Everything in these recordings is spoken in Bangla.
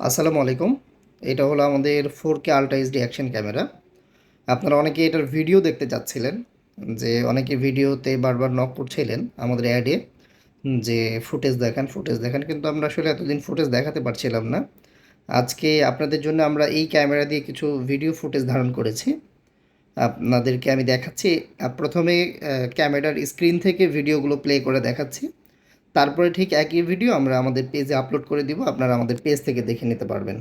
আসসালামু আলাইকুম। এটা হলো আমাদের four K ultra HD action camera আপনারা অনেকে এটার ভিডিও দেখতে চাচ্ছিলেন, যে অনেকে ভিডিওতে বারবার নক করছিলেন আমাদের অ্যাডে যে ফুটেজ দেখান ফুটেজ দেখান, কিন্তু আমরা আসলে এতদিন ফুটেজ দেখাতে পারছিলাম না। আজকে আপনাদের জন্য আমরা এই ক্যামেরা দিয়ে কিছু ভিডিও ফুটেজ ধারণ করেছি। আপনাদেরকে আমি দেখাচ্ছি। প্রথমে ক্যামেরার স্ক্রিন থেকে ভিডিওগুলো প্লে করে দেখাচ্ছি। তারপরে ঠিক একই ভিডিও আমরা আমাদের পেজে আপলোড করে দিব, আপনারা আমাদের পেজ থেকে দেখে নিতে পারবেন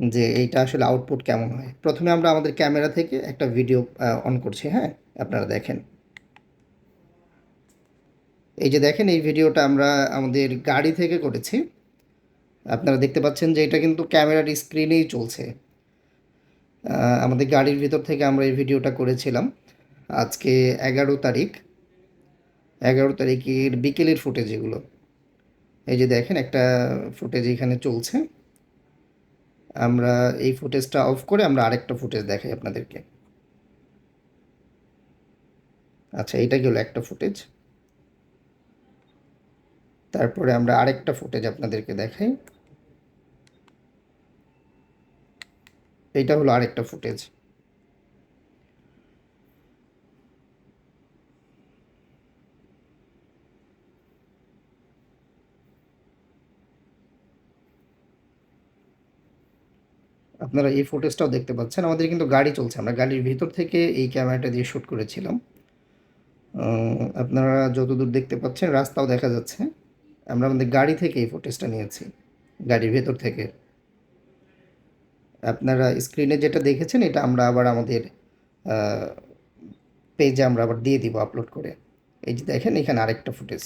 যে এইটা আসলে আউটপুট কেমন হয়। প্রথমে আমরা আমাদের ক্যামেরা থেকে একটা ভিডিও অন করছি হ্যাঁ? আপনারা দেখেন। এই যে দেখেন, এই ভিডিওটা আমরা আমাদের গাড়ি থেকে করেছি। আপনারা দেখতে পাচ্ছেন যে এটা কিন্তু ক্যামেরার স্ক্রিনেই চলছে। আমাদের গাড়ির ভিতর থেকে আমরা এই ভিডিওটা করেছিলাম। আজকে এগারো তারিখ। এগারো তারিখের বিকেলের ফুটেজ এগুলো। এই যে দেখেন একটা ফুটেজ এখানে চলছে। আমরা এই ফুটেজটা অফ করে আমরা আরেকটা ফুটেজ দেখাই আপনাদেরকে। আচ্ছা এটা গেল একটা ফুটেজ। তারপরে আমরা আরেকটা ফুটেজ আপনাদেরকে দেখাই। এইটা হলো আরেকটা ফুটেজ। আপনারা এই ফুটেজটাও দেখতে পাচ্ছেন। আমাদের কিন্তু গাড়ি চলছে। আমরা গাড়ির ভিতর থেকে এই ক্যামেরাটা দিয়ে শ্যুট করেছিলাম। আপনারা যতদূর দেখতে পাচ্ছেন, রাস্তাও দেখা যাচ্ছে। আমরা আমাদের গাড়ি থেকে এই ফুটেজটা নিয়েছি, গাড়ির ভেতর থেকে। আপনারা স্ক্রিনে যেটা দেখেছেন, এটা আমরা আবার আমাদের পেজে আমরা আবার দিয়ে দিব আপলোড করে। এই যে দেখেন, এখানে আরেকটা ফুটেজ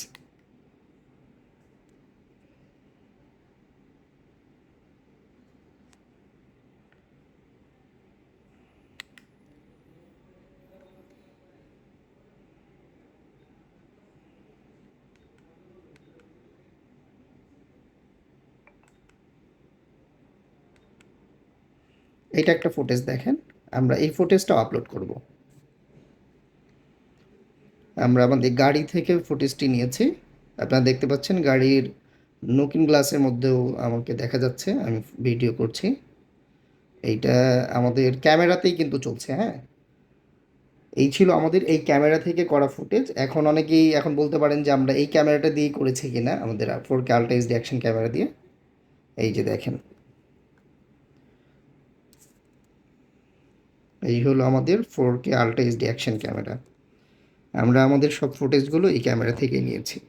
এটা একটা ফুটেজ দেখেন। আমরা এই ফুটেজটাও আপলোড করব। আমরা আমাদের গাড়ি থেকে ফুটেজটি নিয়েছি। আপনারা দেখতে পাচ্ছেন গাড়ির নকিন গ্লাসের মধ্যেও আমাকে দেখা যাচ্ছে, আমি ভিডিও করছি। এইটা আমাদের ক্যামেরাতেই কিন্তু চলছে হ্যাঁ? এই ছিল আমাদের এই ক্যামেরা থেকে করা ফুটেজ এখন অনেকেই এখন বলতে পারেন যে আমরা এই ক্যামেরাটা দিয়েই করেছি কিনা, আমাদের four K ultra HD action camera দিয়ে। এই যে দেখেন। এই হলো আমাদের four K ultra HD action camera আমরা আমাদের সব ফুটেজগুলো এই ক্যামেরা থেকে নিয়েছি।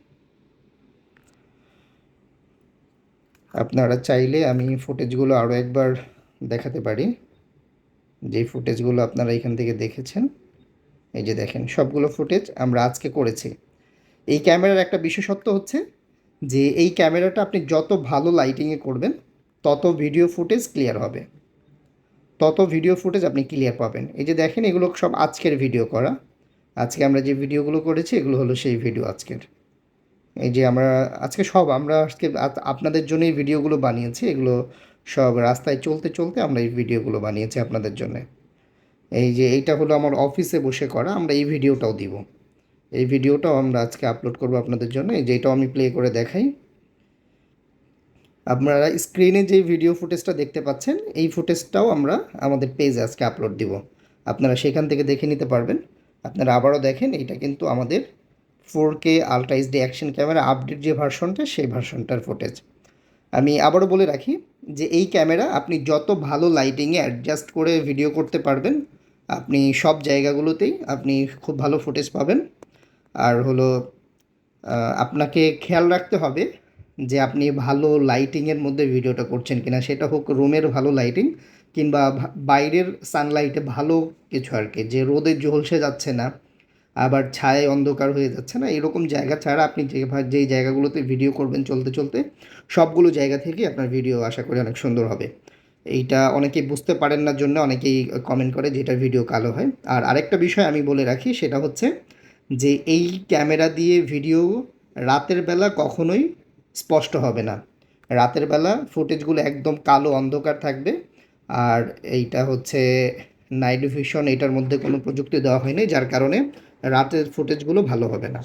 আপনারা চাইলে আমি ফুটেজগুলো আরও একবার দেখাতে পারি। যে ফুটেজগুলো আপনারা এখান থেকে দেখেছেন, এই যে দেখেন, সবগুলো ফুটেজ আমরা আজকে করেছি। এই ক্যামেরার একটা বিশেষত্ব হচ্ছে যে, এই ক্যামেরাটা আপনি যত ভালো লাইটিংয়ে করবেন, তত ভিডিও ফুটেজ ক্লিয়ার হবে। তত ভিডিও ফুটেজ আপনি ক্লিয়ার পাবেন। এই যে দেখেন, এগুলো সব আজকের ভিডিও করা। আজকে আমরা যে ভিডিওগুলো করেছি, এগুলো হলো সেই ভিডিও আজকের। এই যে আমরা, আজকে সব আমরা আজকে আপনাদের জন্য এই ভিডিওগুলো বানিয়েছি। এগুলো সব রাস্তায় চলতে চলতে আমরা এই ভিডিওগুলো বানিয়েছি আপনাদের জন্য। এই যে এইটা হলো আমার অফিসে বসে করা, আমরা এই ভিডিওটাও দিব। এই ভিডিওটাও আমরা আজকে আপলোড করব আপনাদের জন্য। এই যে এটাও আমি প্লে করে দেখাই। আপনারা স্ক্রিনে যে ভিডিও ফুটেজটা দেখতে পাচ্ছেন, এই ফুটেজটাও আমরা আমাদের পেজে আজকে আপলোড দিব। আপনারা সেখান থেকে দেখে নিতে পারবেন। আপনারা আবারও দেখেন, এটা কিন্তু আমাদের four K ultra HD action camera update যে ভার্সনটা সেই ভার্সনটার ফুটেজ আমি আবারও বলে রাখি যে এই ক্যামেরা আপনি যত ভালো লাইটিংয়ে অ্যাডজাস্ট করে ভিডিও করতে পারবেন, আপনি সব জায়গাগুলোতেই আপনি খুব ভালো ফুটেজ পাবেন। আর হলো আপনাকে খেয়াল রাখতে হবে যে আপনি ভালো লাইটিংয়ের মধ্যে ভিডিওটা করছেন কিনা, সেটা হোক রুমের ভালো লাইটিং কিংবা বাইরের সানলাইটে ভালো কিছু আর কি। যে রোদে ঝলসে যাচ্ছে না, আবার ছায়ায় অন্ধকার হয়ে যাচ্ছে না, এরকম জায়গা ছাড়া আপনি যে যেই জায়গাগুলোতে ভিডিও করবেন চলতে চলতে, সবগুলো জায়গা থেকে আপনার ভিডিও আশা করি অনেক সুন্দর হবে। এইটা অনেকেই বুঝতে পারেন না জন্য অনেকেই কমেন্ট করে যে এটার ভিডিও কালো হয়। আর আরেকটা বিষয় আমি বলে রাখি, সেটা হচ্ছে যে এই ক্যামেরা দিয়ে ভিডিও রাতের বেলা কখনোই স্পষ্ট হবে না। রাতের বেলা ফুটেজগুলো একদম কালো অন্ধকার থাকবে। আর এইটা হচ্ছে নাইট ভিশন, এটার মধ্যে কোনো প্রযুক্তি দেওয়া হয়নি, যার কারণে রাতের ফুটেজগুলো ভালো হবে না।